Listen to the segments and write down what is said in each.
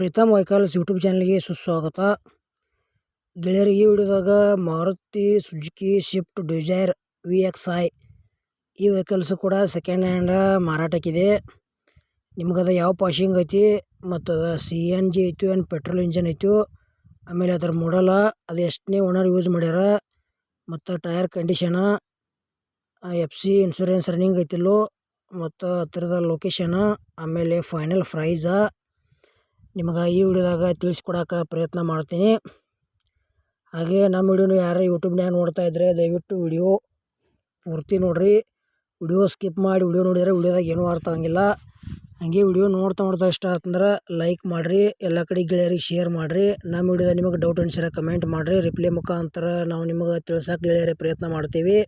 Preetham vehicles YouTube ಚಾನಲ್ಗೆ ಸುಸ್ವಾಗತ. ಗೆಳೆಯರು ಈ ವಿಡಿಯೋದಾಗ Maruti Suzuki Swift Dzire V X I ಈ ವೆಹಿಕಲ್ಸ್ ಕೂಡ ಸೆಕೆಂಡ್ ಹ್ಯಾಂಡ್ ಮಾರಾಟಕ್ಕಿದೆ. ನಿಮ್ಗದ ಯಾವ ಪಾಶಿಂಗ್ ಐತಿ ಮತ್ತು ಅದು ಸಿ ಎನ್ ಜಿ ಐತಿ ಏನು ಪೆಟ್ರೋಲ್ ಇಂಜನ್ ಐತಿ ಆಮೇಲೆ ಅದ್ರ ಮಾಡಲ ಅದು ಎಷ್ಟನೇ ಓನರ್ ಯೂಸ್ ಮಾಡ್ಯಾರ ಮತ್ತು tyre condition F C insurance running ಐತಿಲ್ಲೋ ಮತ್ತು ಹತ್ತಿರದ ಲೊಕೇಶನ್ ಆಮೇಲೆ ಫೈನಲ್ ಪ್ರೈಸ ನಿಮ್ಗೆ ಈ ವಿಡಿಯೋದಾಗ ತಿಳಿಸ್ಕೊಡಕ್ಕೆ ಪ್ರಯತ್ನ ಮಾಡ್ತೀನಿ. ಹಾಗೆ ನಮ್ಮ ವಿಡಿಯೋನು ಯಾರು ಯೂಟ್ಯೂಬ್ನ್ಯಾಗ ನೋಡ್ತಾ ಇದ್ದರೆ ದಯವಿಟ್ಟು ವಿಡಿಯೋ ಪೂರ್ತಿ ನೋಡಿರಿ. ವಿಡಿಯೋ ಸ್ಕಿಪ್ ಮಾಡಿ ವಿಡಿಯೋ ನೋಡಿದರೆ ವಿಡಿಯೋದಾಗ ಏನೂ ಅರ್ಥ ಆಗಂಗಿಲ್ಲ. ಹಾಗೆ ವಿಡಿಯೋ ನೋಡ್ತಾ ನೋಡ್ತಾ ಇಷ್ಟ ಆತಂದ್ರೆ ಲೈಕ್ ಮಾಡಿರಿ, ಎಲ್ಲ ಕಡೆ ಗೆಳೆಯರಿಗೆ ಶೇರ್ ಮಾಡಿರಿ. ನಮ್ಮ ವಿಡಿಯೋದಾಗ ನಿಮಗೆ ಡೌಟ್ ಅನ್ಸಿರ ಕಮೆಂಟ್ ಮಾಡಿರಿ. ರಿಪ್ಲೈ ಮುಖಾಂತರ ನಾವು ನಿಮಗೆ ತಿಳ್ಸಕ್ಕೆ ಗೆಳೆಯರಿಗೆ ಪ್ರಯತ್ನ ಮಾಡ್ತೀವಿ.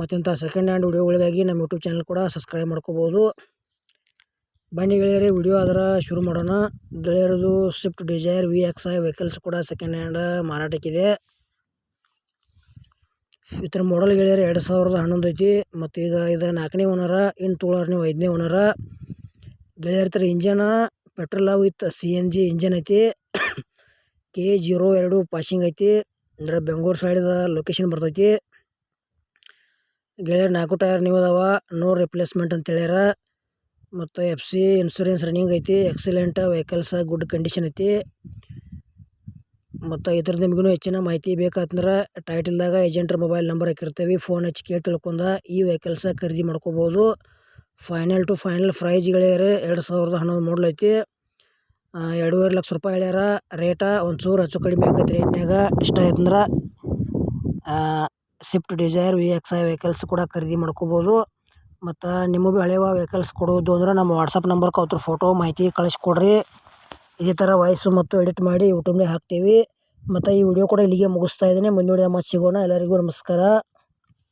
ಮತ್ತಿಂಥ ಸೆಕೆಂಡ್ ಹ್ಯಾಂಡ್ ವಿಡಿಯೋಗಳಿಗಾಗಿ ನಮ್ಮ ಯೂಟ್ಯೂಬ್ ಚಾನಲ್ ಕೂಡ ಸಬ್ಸ್ಕ್ರೈಬ್ ಮಾಡ್ಕೋಬೋದು. ಬನ್ನಿ ಗೆಳೆಯರೇ, ವಿಡಿಯೋ ಅದರ ಶುರು ಮಾಡೋಣ. ಗೆಳೆಯರದು Swift Dzire V X I vehicles ಕೂಡ ಸೆಕೆಂಡ್ ಹ್ಯಾಂಡ್ ಮಾರಾಟಕ್ಕಿದೆ. ಇತರ ಮಾಡಲ್ ಗೆಳೆಯರು, ಎರಡು ಸಾವಿರದ ಹನ್ನೊಂದು ಐತಿ. ಮತ್ತು ಈಗ ಇದು ನಾಲ್ಕನೇ ಓನರ ಇನ್ನು ತೋಳಾರನೇ ನೀವು ಐದನೇ ಓನರ ಗೆಳೆಯರ ಥರ engine petrol with C N G engine ಐತಿ. ಕೆ ಜೀರೋ ಎರಡು ಪಾಸಿಂಗ್ ಐತಿ. ಅಂದರೆ ಬೆಂಗಳೂರು ಸೈಡ್ದ ಲೊಕೇಶನ್ ಬರ್ತೈತಿ. ಗೆಳೆಯರು ನಾಲ್ಕು ಟೈರ್ ನೀವು ಅದಾವ ನೋ ರಿಪ್ಲೇಸ್ಮೆಂಟ್ ಅಂತ ಹೇಳ್ಯಾರ ಮತ್ತು ಎಫ್ ಸಿ ಇನ್ಸೂರೆನ್ಸ್ ರನ್ನಿಂಗ್ ಐತಿ ಎಕ್ಸಲೆಂಟ್ ವೆಹಿಕಲ್ಸ್ ಗುಡ್ ಕಂಡೀಷನ್ ಐತಿ. ಮತ್ತು ಇದ್ರದ್ದು ನಿಮಗೂ ಹೆಚ್ಚಿನ ಮಾಹಿತಿ ಬೇಕಾತಂದ್ರೆ ಟೈಟಲ್ದಾಗ ಏಜೆಂಟ್ರ ಮೊಬೈಲ್ ನಂಬರ್ ಹಾಕಿರ್ತೀವಿ. ಫೋನ್ ಹಚ್ಚಿ ಕೇಳಿ ತಿಳ್ಕೊಂಡ ಈ ವೆಹಿಕಲ್ಸ ಖರೀದಿ ಮಾಡ್ಕೋಬೋದು. ಫೈನಲ್ ಟು ಫೈನಲ್ ಪ್ರೈಸ್ ಗೆಳೆಯರು ಎರಡು ಸಾವಿರದ ಹನ್ನೊಂದು ಮಾಡಲ್ ಐತಿ. ಎರಡೂವರೆ ಲಕ್ಷ ರೂಪಾಯಿ ಹೇಳ್ಯಾರ ರೇಟ ಒಂಚೂರು ಹೆಚ್ಚು ಕಡಿಮೆ ಆಗೈತೆ ರೇಟ್ನಾಗ ಇಷ್ಟ ಆಯ್ತಂದ್ರೆ Swift Dzire V X I vehicles ಕೂಡ ಖರೀದಿ ಮಾಡ್ಕೋಬೋದು. ಮತ್ತು ನಿಮಗೆ ಭೀ ಹಳೆವ ವೆಹಿಕಲ್ಸ್ ಕೊಡೋದು ಅಂದ್ರೆ ನಮ್ಮ ವಾಟ್ಸಪ್ ನಂಬರ್ಗೆ ಅವ್ರ ಫೋಟೋ ಮಾಹಿತಿ ಕಳಿಸ್ಕೊಡ್ರಿ. ಇದೇ ಥರ ವಾಯ್ಸು ಮತ್ತು ಎಡಿಟ್ ಮಾಡಿ ಯೂಟ್ಯೂಬ್ನಾಗ ಹಾಕ್ತೀವಿ. ಮತ್ತು ಈ ವಿಡಿಯೋ ಕೂಡ ಇಲ್ಲಿಗೆ ಮುಗಿಸ್ತಾ ಇದ್ದೀನಿ. ಮುಂದಿನ ವಿಡಿಯೋ ಮತ್ತೆ ಸಿಗೋಣ. ಎಲ್ಲರಿಗೂ ನಮಸ್ಕಾರ.